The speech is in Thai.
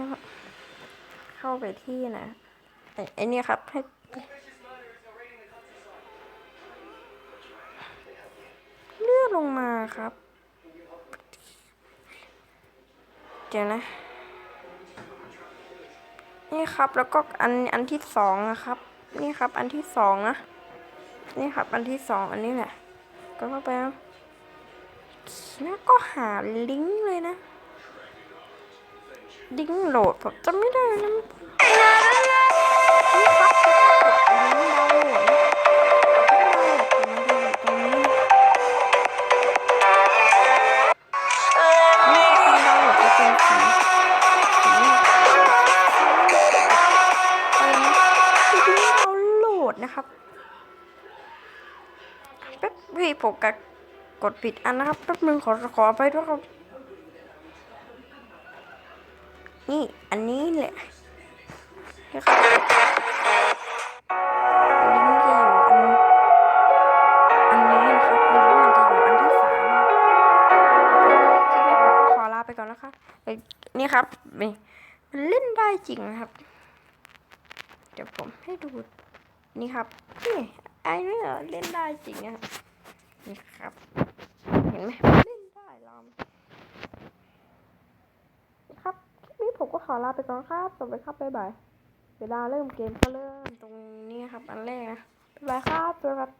นะครับเข้าไปที่นะไอ้ไอ้เนี่ยครับให้เลื่อนลงมาครับ เดี๋ยวนะ นี่ครับแล้วก็อันอันที่สองนะครับ นี่ครับอันที่สองนะ นี่ครับอันที่สองอันนี้แหละ ก็เข้าไปแล้วก็หาลิงก์เลยนะ ลิงโหลดผมจำไม่ได้นะนี่ครับกดลิงดาวโหลดนะดาวโหลดมันจะอยู่ตรงนี้นี่ครับมันดาวโหลดจะเป็นสีสีอะไรนะลิงดาวโหลดนะครับแป๊บพี่ผมกะกดผิดอันนะครับแป๊บนึงขอขอไปด้วยครับ นี่อันนี้แหละนี่ครับลิงก์จะอยู่อันอันนี้นะครับลิงก์มันจะอยู่อันที่สามนะคลิปนี้ผมก็ขอลาไปก่อนนะคะเอ้ยนี่ครับมันเล่นได้จริงนะครับ เดี๋ยวผมให้ดูนี่ครับนี่ไอ้นี่เล่นได้จริงนะครับนี่ครับเห็นไหมเล่นได้ลองนี่ครับคลิปนี้ผมก็ข อลาไปก่อนครับ สวัสดีครับ บ๊ายบาย เวลาเริ่มเกมก็เริ่มตรงนี้ครับ อันแรกนะ บ๊ายบายครับสวัสดีครับ